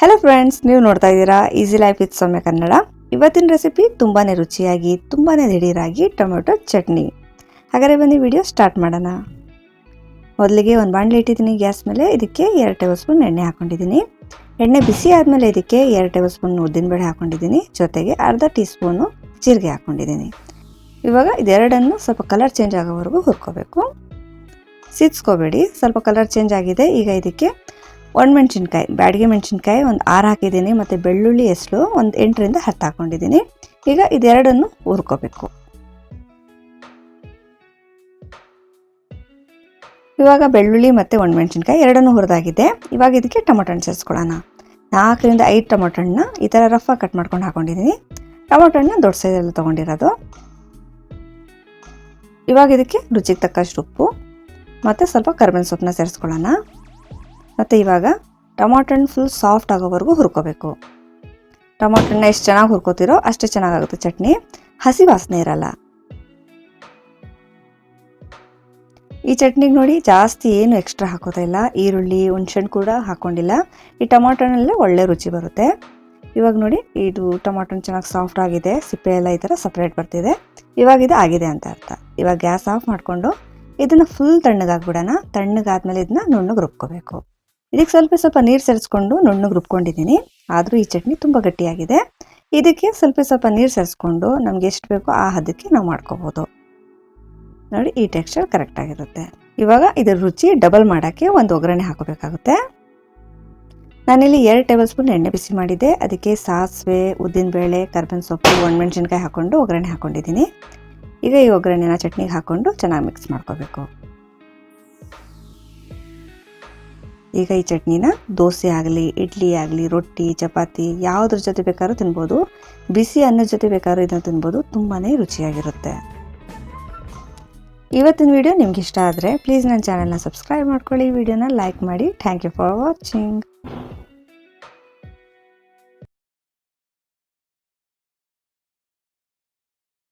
Hello friends ನೀವು ನೋಡ್ತಾ ಇದ್ದೀರಾ easy life with Soumya Kannada. ಇವತ್ತಿನ ರೆಸಿಪಿ ತುಂಬಾ ರುಚಿಯಾಗಿ ತುಂಬಾ ದಿಢೀರಾಗಿ ಟೊಮೆಟೊ ಚಟ್ನಿ. ಹಾಗಾದ್ರೆ ಬನ್ನಿ ವಿಡಿಯೋ ಸ್ಟಾರ್ಟ್ ಮಾಡೋಣ. ಮೊದಲಿಗೆ ಒಂದು ಬಾಣಲೆ ಇಟ್ಟಿದ್ದೀನಿ ಗ್ಯಾಸ್ ಮೇಲೆ, ಇದಕ್ಕೆ ಎರಡು ಟೇಬಲ್ ಸ್ಪೂನ್ ಎಣ್ಣೆ ಹಾಕೊಂಡಿದ್ದೀನಿ. ಎಣ್ಣೆ ಬಿಸಿ ಆದಮೇಲೆ ಇದಕ್ಕೆ ಎರಡು ಟೇಬಲ್ ಸ್ಪೂನ್ ಉದ್ದಿನಬೇಳೆ ಹಾಕೊಂಡಿದ್ದೀನಿ. ಜೊತೆಗೆ ಅರ್ಧ ಟೀ ಸ್ಪೂನು ಜೀರಿಗೆ ಹಾಕೊಂಡಿದ್ದೀನಿ. ಇವಾಗ ಇದೆರಡನ್ನು ಸ್ವಲ್ಪ ಕಲರ್ ಚೇಂಜ್ ಆಗೋವರೆಗೂ ಹುರ್ಕೋಬೇಕು. ಸಿದ್ಸ್ಕೋಬೇಡಿ, ಸ್ವಲ್ಪ ಕಲರ್ ಚೇಂಜ್ ಆಗಿದೆ, ಈಗ ಇದಕ್ಕೆ ಒಣಮೆಣ್ಸಿನ್ಕಾಯಿ ಬ್ಯಾಡಿಗೆ ಮೆಣಸಿನ್ಕಾಯಿ ಒಂದು ಆರು ಹಾಕಿದ್ದೀನಿ ಮತ್ತು ಬೆಳ್ಳುಳ್ಳಿ ಹೆಸರು ಒಂದು ಎಂಟರಿಂದ ಹತ್ತು ಹಾಕ್ಕೊಂಡಿದ್ದೀನಿ ಈಗ ಇದೆರಡನ್ನು ಹುರ್ಕೋಬೇಕು. ಇವಾಗ ಬೆಳ್ಳುಳ್ಳಿ ಮತ್ತು ಒಣಮೆಣ್ಸಿನ್ಕಾಯಿ ಎರಡನ್ನೂ ಹುರಿದಾಗಿದೆ. ಇವಾಗ ಇದಕ್ಕೆ ಟೊಮೊಟೊ ಹಣ್ಣು ಸೇರಿಸ್ಕೊಳ್ಳೋಣ. ನಾಲ್ಕರಿಂದ ಐದು ಟೊಮೊಟೊ ಹಣ್ಣು ಈ ಥರ ರಫಾಗಿ ಕಟ್ ಮಾಡ್ಕೊಂಡು ಹಾಕ್ಕೊಂಡಿದ್ದೀನಿ ಟೊಮೊಟೊ ಹಣ್ಣು ದೊಡ್ಡ ಸೈಜಲ್ಲಿ ತೊಗೊಂಡಿರೋದು. ಇವಾಗ ಇದಕ್ಕೆ ರುಚಿಗೆ ತಕ್ಕಷ್ಟು ಉಪ್ಪು ಮತ್ತು ಸ್ವಲ್ಪ ಕರ್ಬೇವಿನ ಸೊಪ್ಪನ್ನ ಸೇರಿಸ್ಕೊಳ್ಳೋಣ. ಮತ್ತು ಇವಾಗ ಟೊಮಾಟೊ ಹಣ್ಣು ಫುಲ್ ಸಾಫ್ಟ್ ಆಗೋವರೆಗೂ ಹುರ್ಕೋಬೇಕು. ಟೊಮಾಟೊ ಹಣ್ಣು ಎಷ್ಟು ಚೆನ್ನಾಗಿ ಹುರ್ಕೋತಿರೋ ಅಷ್ಟೇ ಚೆನ್ನಾಗಾಗುತ್ತೆ ಚಟ್ನಿ. ಹಸಿ ವಾಸನೆ ಇರಲ್ಲ. ಈ ಚಟ್ನಿಗೆ ನೋಡಿ ಜಾಸ್ತಿ ಏನು ಎಕ್ಸ್ಟ್ರಾ ಹಾಕೋದಿಲ್ಲ ಈರುಳ್ಳಿ ಹುಣ್ಸೆಣ್ಣು ಕೂಡ ಹಾಕ್ಕೊಂಡಿಲ್ಲ ಈ ಟೊಮಾಟೊನಲ್ಲೇ ಒಳ್ಳೆ ರುಚಿ ಬರುತ್ತೆ. ಇವಾಗ ನೋಡಿ ಇದು ಟೊಮಾಟೊ ಚೆನ್ನಾಗಿ ಸಾಫ್ಟ್ ಆಗಿದೆ. ಸಿಪ್ಪೆ ಎಲ್ಲ ಈ ಥರ ಸಪ್ರೇಟ್ ಬರ್ತಿದೆ. ಇವಾಗ ಇದು ಆಗಿದೆ ಅಂತ ಅರ್ಥ. ಇವಾಗ ಗ್ಯಾಸ್ ಆಫ್ ಮಾಡಿಕೊಂಡು ಇದನ್ನು ಫುಲ್ ತಣ್ಣಗಾಗ್ಬಿಡೋಣ. ತಣ್ಣಗಾದ್ಮೇಲೆ ಇದನ್ನ ನುಣ್ಣಗೆ ರುಬ್ಕೋಬೇಕು. ಇದಕ್ಕೆ ಸ್ವಲ್ಪ ಸ್ವಲ್ಪ ನೀರು ಸೇರಿಸ್ಕೊಂಡು ನುಣ್ಣಗೆ ರುಬ್ಕೊಂಡಿದ್ದೀನಿ. ಆದರೂ ಈ ಚಟ್ನಿ ತುಂಬ ಗಟ್ಟಿಯಾಗಿದೆ. ಇದಕ್ಕೆ ಸ್ವಲ್ಪ ಸ್ವಲ್ಪ ನೀರು ಸೇರಿಸ್ಕೊಂಡು ನಮ್ಗೆ ಎಷ್ಟು ಬೇಕೋ ಆ ಹದಕ್ಕೆ ನಾವು ಮಾಡ್ಕೋಬೋದು. ನೋಡಿ, ಈ ಟೆಕ್ಸ್ಚರ್ ಕರೆಕ್ಟ್ ಆಗಿರುತ್ತೆ. ಇವಾಗ ಇದರ ರುಚಿ ಡಬಲ್ ಮಾಡೋಕ್ಕೆ ಒಂದು ಒಗ್ಗರಣೆ ಹಾಕೋಬೇಕಾಗುತ್ತೆ ನಾನಿಲ್ಲಿ ಎರಡು ಟೇಬಲ್ ಸ್ಪೂನ್ ಎಣ್ಣೆ ಬಿಸಿ ಮಾಡಿದ್ದೆ. ಅದಕ್ಕೆ ಸಾಸಿವೆ, ಉದ್ದಿನಬೇಳೆ, ಕರ್ಬೇವಿನ ಸೊಪ್ಪು, ಒಣಮೆಣ್ಸಿನ್ಕಾಯಿ ಹಾಕ್ಕೊಂಡು ಒಗ್ಗರಣೆ ಹಾಕ್ಕೊಂಡಿದ್ದೀನಿ. ಈಗ ಈ ಒಗ್ಗರಣೆನ ಚಟ್ನಿಗೆ ಹಾಕ್ಕೊಂಡು ಚೆನ್ನಾಗಿ ಮಿಕ್ಸ್ ಮಾಡ್ಕೋಬೇಕು. ಈಗ ಈ ಚಟ್ನಿನ ದೋಸೆ ಆಗಲಿ, ಇಡ್ಲಿ ಆಗಲಿ, ರೊಟ್ಟಿ, ಚಪಾತಿ ಯಾವುದ್ರ ಜೊತೆ ಬೇಕಾದ್ರೂ ತಿನ್ಬೋದು. ಬಿಸಿ ಅನ್ನದ ಜೊತೆ ಬೇಕಾದ್ರೂ ಇದನ್ನು ತಿನ್ಬೋದು. ತುಂಬಾ ರುಚಿಯಾಗಿರುತ್ತೆ. ಇವತ್ತಿನ ವಿಡಿಯೋ ನಿಮ್ಗೆ ಇಷ್ಟ ಆದರೆ ಪ್ಲೀಸ್ ನನ್ನ ಚಾನಲ್ನ ಸಬ್ಸ್ಕ್ರೈಬ್ ಮಾಡ್ಕೊಳ್ಳಿ. ವಿಡಿಯೋನ ಲೈಕ್ ಮಾಡಿ. Thank you for watching